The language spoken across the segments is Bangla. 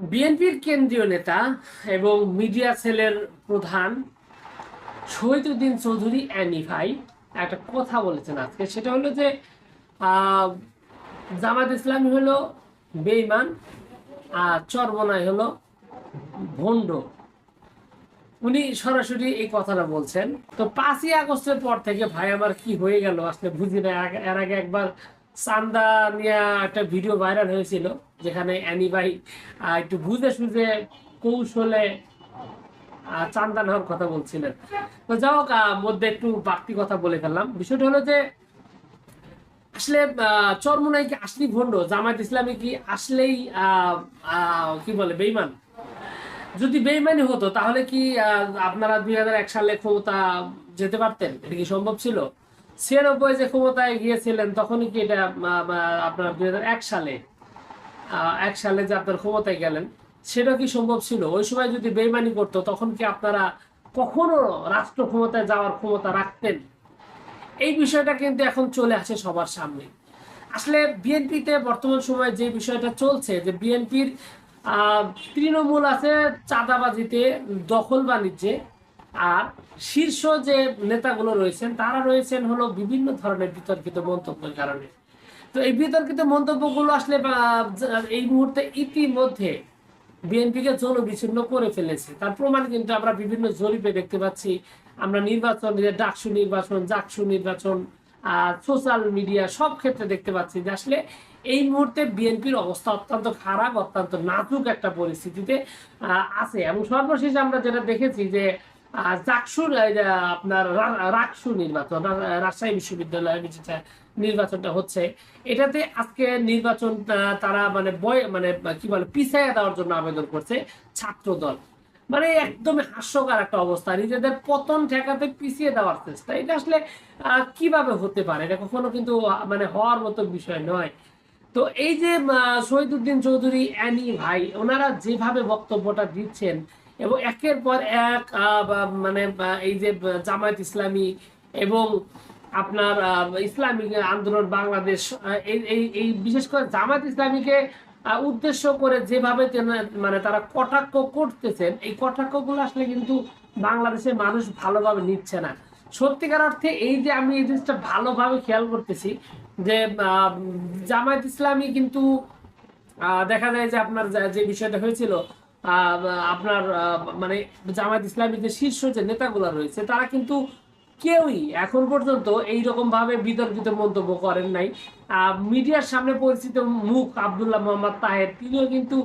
বিএনপির কেন্দ্রীয় নেতা এবং মিডিয়া সেলের প্রধান শহীদুদ্দিন চৌধুরী অ্যানি ভাই একটা কথা বলেছেন আজকে। সেটা হলো যে জামাত ইসলামী হলো বেইমান আর চরমনাই হলো ভণ্ড। উনি সরাসরি এই কথাটা বলছেন। তো পাঁচই আগস্টের পর থেকে ভাই, আমার কি হয়ে গেল? আসলে বুঝি না, এর আগে একবার চান্দা নিয়ে একটা ভিডিও ভাইরাল হয়েছিল, যেখানে অ্যানি ভাই একটু বুঝে সুঝে কৌশলে চান্দা নেওয়ার কথা বলছিলেন। তো মধ্যে একটু বাড়তি কথা বলে ফেললাম। বিষয়টা হলো যে, আসলে কি আসলেই ভণ্ড? জামায়াত কি আসলেই কি বলে বেইমান যদি বেইমানি হতো, তাহলে কি আপনারা দুই হাজার এক সালে ক্ষমতা যেতে পারতেন? এটা কি সম্ভব ছিল? ছিয়ানব্বই যে ক্ষমতায় গিয়েছিলেন, তখনই কি এটা আপনার দুই এক সালে এক সালে যে আপনার ক্ষমতায় গেলেন, সেটা কি সম্ভব ছিল? ওই সময় যদি বেইমানি করতো, তখন কি আপনারা কখনো রাষ্ট্র ক্ষমতায় যাওয়ার ক্ষমতা রাখতেন? এই বিষয়টা কিন্তু এখন চলে আসে সবার সামনে। আসলে বিএনপিতে বর্তমান সময়ে যে বিষয়টা চলছে, যে বিএনপির তৃণমূল আছে চাঁদাবাজিতে, দখল বাণিজ্যে আর শীর্ষ যে নেতাগুলো রয়েছেন, তারা রয়েছেন হলো বিভিন্ন ধরনের বিতর্কিত মন্তব্যের কারণে। তো এই বিতর্কিত মন্তব্যগুলো আসলে এই মুহূর্তে ইতিমধ্যে বিএনপিকে জনবিচ্ছিন্ন করে ফেলেছে। তার প্রমাণ কিন্তু আমরা বিভিন্ন জরিপে দেখতে পাচ্ছি। আমরা নির্বাচন ডাকসু নির্বাচন, জাকসু নির্বাচন সোশ্যাল মিডিয়া সব ক্ষেত্রে দেখতে পাচ্ছি যে আসলে এই মুহূর্তে বিএনপির অবস্থা অত্যন্ত খারাপ, অত্যন্ত নাজুক একটা পরিস্থিতিতে আছে। এবং সর্বশেষ আমরা যেটা দেখেছি যে আহ, জাকসুর আপনার রাকসু নির্বাচন রাজশাহী বিশ্ববিদ্যালয়ের যেটা নির্বাচনটা হচ্ছে। এটাতে আজকে নির্বাচন তারা মানে বয় মানে কি বলে পিছাইয়া দেওয়ার জন্য আবেদন করছে ছাত্র দল মানে একদমই হাস্যকর একটা অবস্থা। নিজেদের পতন ঠেকাতে পিছিয়ে দেওয়ার চেষ্টা। এটা আসলে কীভাবে হতে পারে? এটা কখনো কিন্তু মানে হওয়ার মতো বিষয় নয়। তো এই যে আহ, শহীদুদ্দিন চৌধুরী অ্যানি ভাই ওনারা যেভাবে বক্তব্যটা দিচ্ছেন এবং একের পর এক মানে এই যে জামায়াত ইসলামী এবং আপনার ইসলামিক আন্দোলন বাংলাদেশ এই, এই- বিশেষ করে জামায়াত ইসলামীকে উদ্দেশ্য করে যেভাবে মানে তারা কটাক্ষ করতেছেন, এই কটাক্ষগুলো আসলে কিন্তু বাংলাদেশের মানুষ ভালোভাবে নিচ্ছে না। সত্যিকার অর্থে এই যে আমি এই জিনিসটা ভালোভাবে খেয়াল করতেছি যে জামায়াত ইসলামী কিন্তু দেখা যায় যে আপনার যে বিষয়টা হয়েছিল আপনার মানে জামায়াত ইসলামী যে শীর্ষ যে নেতাগুলো রয়েছে তারা কিন্তু কেউই এখন পর্যন্ত এই ভাবে বিতর্কিত মন্তব্য করেন নাই। মিডিয়ার সামনে পরিচিত মুখ আব্দুল্লাহ মোহাম্মদ তাহের, তিনিও কিন্তু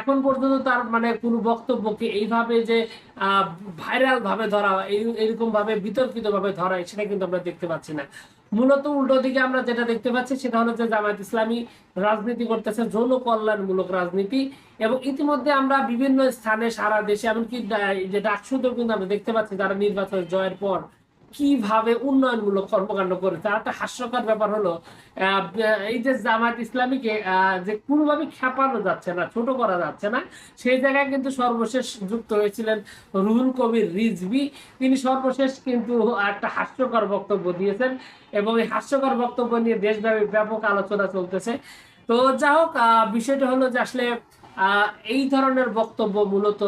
এখন পর্যন্ত তার মানে কোনো বক্তব্যকে এইভাবে যে ভাইরাল ভাবে ধরা, এই- এরকম ভাবে বিতর্কিত ভাবে ধরা, সেটা কিন্তু আমরা দেখতে পাচ্ছি না। মূলত উল্টো দিকে আমরা যেটা দেখতে পাচ্ছি, সেটা হলো যে জামায়াত ইসলামী রাজনীতি করতেছে যৌন কল্যাণমূলক রাজনীতি এবং ইতিমধ্যে আমরা বিভিন্ন স্থানে সারা দেশে, এমনকি যে ডাকসুতেও কিন্তু আমরা দেখতে পাচ্ছি, যারা নির্বাচনে জয়ের পর কীভাবে উন্নয়নমূলক কর্মকাণ্ড করেছে? আর একটা হাস্যকর ব্যাপার হলো এই যে জামায়াত ইসলামীকে যে কোনোভাবে খেপানো যাচ্ছে না, ছোট করা যাচ্ছে না, সেই জায়গায় কিন্তু সর্বশেষ যুক্ত হয়েছিলেন রুহুল কবির রিজভি। তিনি সর্বশেষ কিন্তু একটা হাস্যকর বক্তব্য দিয়েছেন এবং এই হাস্যকর বক্তব্য নিয়ে দেশব্যাপী ব্যাপক আলোচনা চলতেছে। তো যা হোক বিষয়টা হলো যে আসলে এই ধরনের বক্তব্য মূলত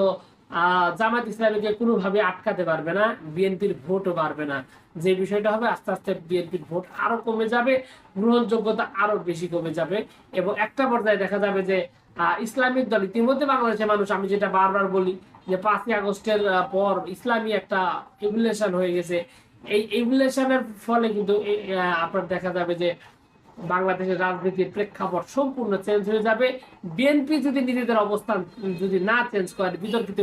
জামাত ইসলামীকে কোনোভাবে আটকাতে পারবে না, বিএনপির ভোটও বাড়বে না। যে বিষয়টা হবে, আস্তে আস্তে বিএনপির ভোট আরও কমে যাবে, গ্রহণযোগ্যতা আরও বেশি কমে যাবে এবং একটা পর্যায়ে দেখা যাবে যে ইসলামিক দল ইতিমধ্যে বাংলাদেশের মানুষ, আমি যেটা বারবার বলি যে পাঁচই আগস্টের পর ইসলামী একটা এভুলেশন হয়ে গেছে। এই এভুলেশনের ফলে কিন্তু আপনার দেখা যাবে যে বাংলাদেশের রাজনীতির প্রেক্ষাপট সম্পূর্ণ চেঞ্জ হয়ে যাবে। বিএনপি যদি নিজেদের অবস্থান যদি না চেঞ্জ করে, বিতর্কিত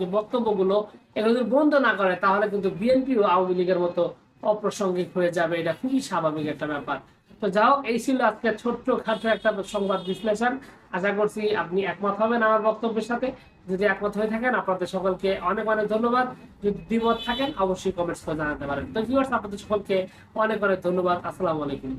যে বক্তব্যগুলো এগুলো যদি বন্ধ না করে, তাহলে কিন্তু বিএনপিও আওয়ামী লীগের মতো অপ্রাসঙ্গিক হয়ে যাবে। এটা খুবই স্বাভাবিক একটা ব্যাপার। তো যাও, এই ছিল আজকে ছোট্ট খাটো একটা সংবাদ বিশ্লেষণ। আশা করছি আপনি একমত হবেন আমার বক্তব্যের সাথে। যদি একমত হয়ে থাকেন, আপনাদের সকলকে অনেক অনেক ধন্যবাদ। যদি দ্বিমত থাকেন, অবশ্যই কমেন্টস করে জানাতে পারেন। তো ভিউয়ার্স আপনাদের সকলকে অনেক অনেক ধন্যবাদ। আসসালামু আলাইকুম।